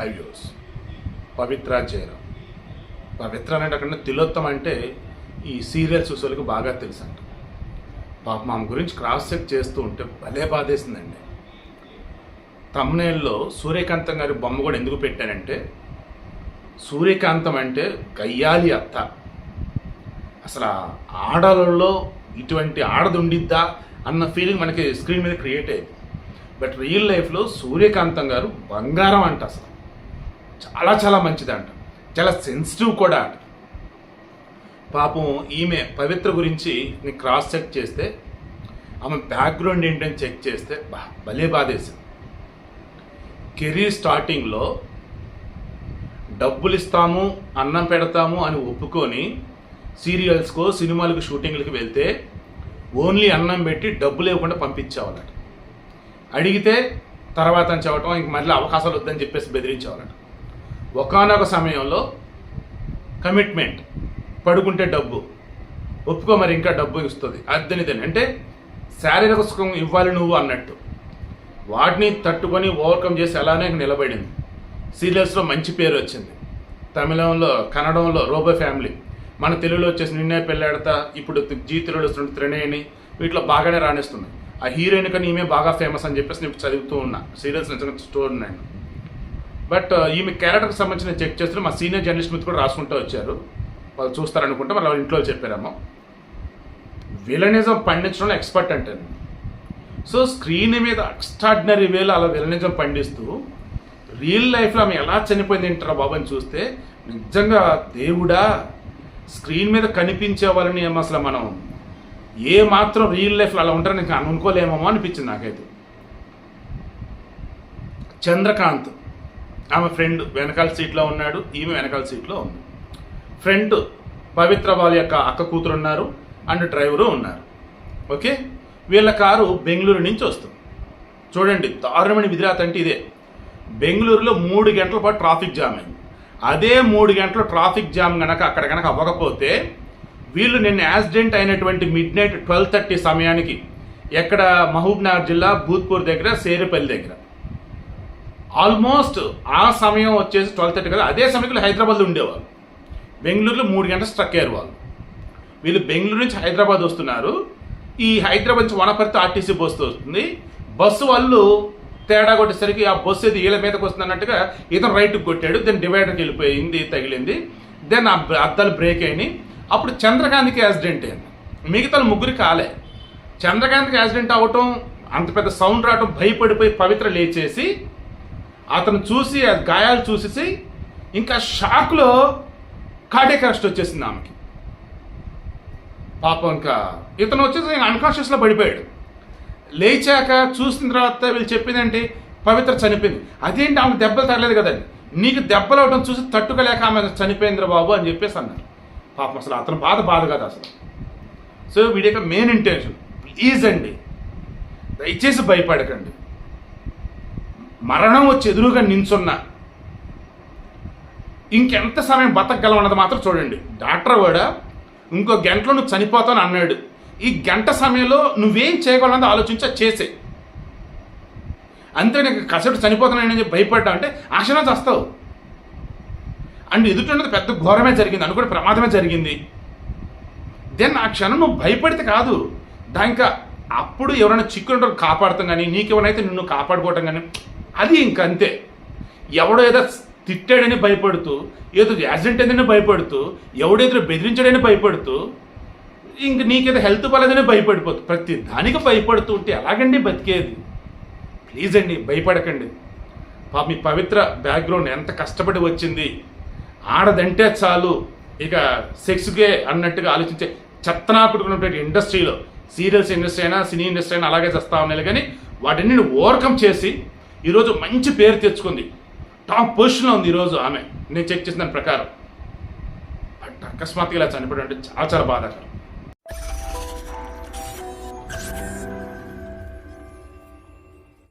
హైవ్యూస్ పవిత్ర జయరాం పవిత్ర అంటే అక్కడ తిలోత్తం అంటే ఈ సీరియల్ చూసేవాళ్ళకి బాగా తెలుసు అంట పాప మామ గురించి క్రాస్ చెక్ చేస్తూ ఉంటే భలే బాధేసిందండి. తమ్నేల్లో సూర్యకాంతం గారి బొమ్మ కూడా ఎందుకు పెట్టానంటే సూర్యకాంతం అంటే గయ్యాలి అత్త. అసలు ఆడలలో ఇటువంటి ఆడది ఉండిద్దా అన్న ఫీలింగ్ మనకి స్క్రీన్ మీద క్రియేట్ అయ్యింది. బట్ రియల్ లైఫ్లో సూర్యకాంతం గారు బంగారం అంట అసలు. చాలా చాలా మంచిదంట. చాలా సెన్సిటివ్ కూడా అంట పాపం ఈమె పవిత్ర గురించి నేను క్రాస్ చెక్ చేస్తే ఆమె బ్యాక్గ్రౌండ్ ఏంటని చెక్ చేస్తే బా భలే బాధేసింది. కెరీర్ స్టార్టింగ్లో డబ్బులు ఇస్తాము అన్నం పెడతాము అని ఒప్పుకొని సీరియల్స్కో సినిమాలకు షూటింగ్లకు వెళ్తే ఓన్లీ అన్నం పెట్టి డబ్బు లేకుండా పంపించేవాళ్ళట. అడిగితే తర్వాత అని చెప్పటం ఇంక మళ్ళీ అవకాశాలు వద్దని చెప్పేసి బెదిరించేవాళ్ళట. ఒకనొక సమయంలో కమిట్మెంట్ పడుకుంటే డబ్బు ఒప్పుకో మరి ఇంకా డబ్బు ఇస్తుంది. అద్దనిదని. అంటే శారీరక సుఖం ఇవ్వాలి నువ్వు అన్నట్టు. వాటిని తట్టుకొని ఓవర్కమ్ చేసి అలానే నిలబడింది. సీరియల్స్లో మంచి పేరు వచ్చింది. తమిళంలో కన్నడంలో రోబో ఫ్యామిలీ. మన తెలుగులో వచ్చేసి నిన్నే పెళ్ళాడతా ఇప్పుడు జీ వస్తుంది త్రినేని వీటిలో బాగానే రాణిస్తున్నాయి ఆ హీరోయిన్ కానీ ఈమె బాగా ఫేమస్ అని చెప్పేసి నేను చదువుతూ ఉన్నా. సీరియల్స్ నిజంగా స్టోర్ నేను. బట్ uh, ఈమె క్యారెక్టర్కి సంబంధించిన చెక్ చేస్తూ మా సీనియర్ జర్నలిస్ట్ మీద కూడా రాసుకుంటూ వచ్చారు. వాళ్ళు చూస్తారనుకుంటే వాళ్ళ ఇంట్లో చెప్పారేమో. విలనిజం పండించడంలో ఎక్స్పర్ట్ అంటే. సో స్క్రీన్ మీద ఎక్స్ట్రాడినరీ వేలో అలా విలనిజం పండిస్తూ రియల్ లైఫ్లో ఆమె ఎలా చనిపోయింది ఏంటారా బాబు అని చూస్తే నిజంగా దేవుడా స్క్రీన్ మీద కనిపించే వాళ్ళని ఏమో అసలు మనం ఏ మాత్రం రియల్ లైఫ్లో అలా ఉంటారని అనుకోలేమో అనిపించింది నాకైతే. చంద్రకాంత్. ఆమె ఫ్రెండ్ వెనకాల సీట్లో ఉన్నాడు ఈమె వెనకాల సీట్లో ఉంది. ఫ్రెండ్ పవిత్ర వాళ్ళ యొక్క అక్క కూతురు ఉన్నారు అండ్ డ్రైవరు ఉన్నారు. ఓకే? వీళ్ళ కారు బెంగళూరు నుంచి వస్తుంది. చూడండి దారుణమైన విధిరాత అంటే ఇదే. బెంగళూరులో మూడు గంటల పాటు ట్రాఫిక్ జామ్ అయింది. అదే మూడు గంటలు ట్రాఫిక్ జామ్ గనక అక్కడ గనక అవ్వకపోతే వీళ్ళు నిన్న యాక్సిడెంట్ అయినటువంటి మిడ్ నైట్ ట్వెల్వ్ థర్టీ సమయానికి ఎక్కడ మహబూబ్నగర్ జిల్లా భూత్పూర్ దగ్గర సేరుపల్లి దగ్గర. ఆల్మోస్ట్ ఆ సమయం వచ్చేసి ట్వెల్వ్ థర్టీ కదా. అదే సమయంలో హైదరాబాద్లో ఉండేవారు బెంగళూరులో మూడు గంటలు స్ట్రక్ అయ్యారు వాళ్ళు. వీళ్ళు బెంగళూరు నుంచి హైదరాబాద్ వస్తున్నారు. ఈ హైదరాబాద్ నుంచి వనపర్తి ఆర్టీసీ బస్సు వస్తుంది. బస్సు వాళ్ళు తేడా కొట్టేసరికి ఆ బస్సు ఇది వీళ్ళ మీదకి వస్తుందన్నట్టుగా ఇతను రైట్కి కొట్టాడు. దెన్ డివైడర్కి వెళ్ళిపోయింది తగిలింది. దెన్ ఆ అద్దాలు బ్రేక్ అయినాయి. అప్పుడు చంద్రకాంత్కి యాక్సిడెంట్ అయింది. మిగతా ముగ్గురు కాలే. చంద్రకాంత్కి యాక్సిడెంట్ అవ్వటం అంత పెద్ద సౌండ్ రావటం భయపడిపోయి పవిత్ర లేచేసి అతను చూసి అది గాయాలు చూసేసి ఇంకా షాక్లో కార్డియక్ అరెస్ట్ వచ్చేసింది ఆమెకి. పాపం ఇంకా ఇతను వచ్చేసి అన్కాన్షియస్లో పడిపోయాడు. లేచాక చూసిన తర్వాత వీళ్ళు చెప్పిందంటే పవిత్ర చనిపోయింది. అదేంటి ఆమె దెబ్బలు తగలేదు కదండి నీకు దెబ్బలు అవడం చూసి తట్టుకోలేక ఆమె చనిపోయిందిరా బాబు అని చెప్పేసి అన్నారు. పాపం అసలు అతను బాధ బాధ కాదు అసలు. సో వీడి యొక్క మెయిన్ ఇంటెన్షన్ ప్లీజ్ అండి దయచేసి భయపడకండి. మరణం వచ్చి ఎదురుగా నించున్నా ఇంకెంత సమయం బతకగలవన్నది మాత్రం చూడండి. డాక్టర్ కూడా ఇంకో గంటలో నువ్వు చనిపోతాను అన్నాడు. ఈ గంట సమయంలో నువ్వేం చేయగలన్నది ఆలోచించి చేసే. అంతే నీకు కసడు చనిపోతున్నాయని చెప్పి భయపడ్డా అంటే ఆశనా చేస్తావు. అండ్ ఎదుటిన్నది పెద్ద ఘోరమే జరిగింది అనుకునే ప్రమాదమే జరిగింది. దెన్ ఆ క్షణం నువ్వు భయపడితే కాదు. దానిక అప్పుడు ఎవరైనా చిక్కులు కాపాడతాం కానీ నీకెవరైతే నిన్ను కాపాడుకోవటం కానీ అది ఇంక అంతే ఎవడో ఏదో తిట్టాడని భయపడుతూ ఏదో యాక్సిడెంట్ అయిందని భయపడుతూ ఎవడేదో బెదిరించాడని భయపడుతూ ఇంక నీకేదో హెల్త్ పలేదని భయపడిపోతుంది ప్రతి దానికి భయపడుతూ ఉంటే ఎలాగండి బతికేది? ప్లీజ్ అండి భయపడకండి. పాప మీ పవిత్ర బ్యాక్గ్రౌండ్ ఎంత కష్టపడి వచ్చింది. ఆడదంటే చాలు. ఇక సెక్స్కే అన్నట్టుగా ఆలోచించే చెత్తనాకుడుకున్నటువంటి ఇండస్ట్రీలో సీరియల్స్ ఇండస్ట్రీ అయినా సినీ ఇండస్ట్రీ అయినా అలాగే చేస్తా ఉన్నాయి కానీ వాటిని ఓవర్కమ్ చేసి ఈరోజు మంచి పేరు తెచ్చుకుంది. టాప్ పొజిషన్లో ఉంది ఈరోజు ఆమె. నేను చెక్ చేసిన ప్రకారం. బట్ అకస్మాత్తుగా ఇలా చనిపోవడం అంటే చాలా చాలా బాధాకరం